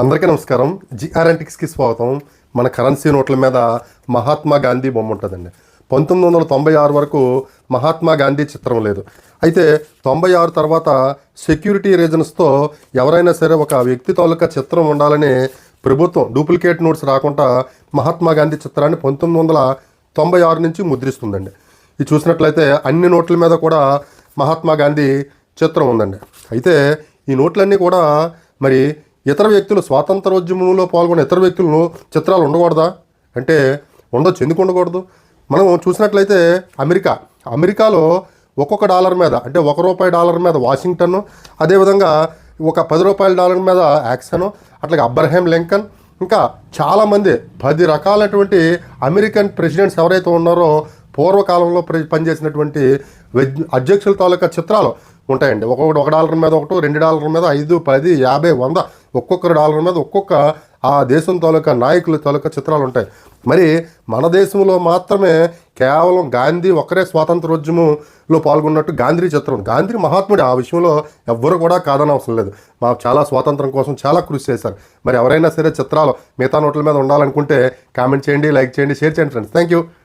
అందరికీ నమస్కారం. జిఆర్ఎన్టిక్స్కి స్వాగతం. మన కరెన్సీ నోట్ల మీద మహాత్మా గాంధీ బొమ్మ ఉంటుందండి. పంతొమ్మిది వందల తొంభై ఆరు వరకు మహాత్మా గాంధీ చిత్రం లేదు. అయితే తొంభై ఆరు తర్వాత సెక్యూరిటీ రీజన్స్తో ఎవరైనా సరే ఒక వ్యక్తి తాలూకా చిత్రం ఉండాలని ప్రభుత్వం డూప్లికేట్ నోట్స్ రాకుండా మహాత్మా గాంధీ చిత్రాన్ని పంతొమ్మిది వందల తొంభై ఆరు నుంచి ముద్రిస్తుందండి. ఇది చూసినట్లయితే అన్ని నోట్ల మీద కూడా మహాత్మా గాంధీ చిత్రం ఉందండి. అయితే ఈ నోట్లన్నీ కూడా మరి ఇతర వ్యక్తులు స్వాతంత్రోద్యమంలో పాల్గొన్న ఇతర వ్యక్తులను చిత్రాలు ఉండకూడదా? అంటే ఉండొచ్చు. ఎందుకు ఉండకూడదు? మనం చూసినట్లయితే అమెరికా. అమెరికాలో ఒక్కొక్క డాలర్ మీద అంటే ఒక రూపాయి డాలర్ మీద వాషింగ్టన్ అదేవిధంగా ఒక పది రూపాయల డాలర్ మీద యాక్సన్ అట్లాగే అబ్రహాం లింకన్ ఇంకా చాలామంది పది రకాలైనటువంటి అమెరికన్ ప్రెసిడెంట్స్ ఎవరైతే ఉన్నారో పూర్వకాలంలో ప్ర- పనిచేసినటువంటి వెజ్- అధ్యక్షుల తాలూకా చిత్రాలు ఉంటాయండి. ఒక్కొక్కటి ఒక డాలర్ మీద ఒకటి రెండు డాలర్ మీద ఐదు పది యాభై వంద ఒక్కొక్కరు డాలర్ మీద ఒక్కొక్క ఆ దేశం తాలూకా నాయకుల తాలూకా చిత్రాలు ఉంటాయి. మరి మన దేశంలో మాత్రమే కేవలం గాంధీ ఒక్కరే స్వాతంత్రోద్యమంలో పాల్గొన్నట్టు గాంధీ చిత్రం గాంధీ మహాత్ముడు ఆ విషయంలో ఎవ్వరు కూడా కాదని అవసరం లేదు. మాకు చాలా స్వాతంత్రం కోసం చాలా కృషి చేశారు. మరి ఎవరైనా సరే చిత్రాలు మిగతా నోట్ల మీద ఉండాలనుకుంటే కామెంట్ చేయండి లైక్ చేయండి షేర్ చేయండి ఫ్రెండ్స్ థ్యాంక్ యూ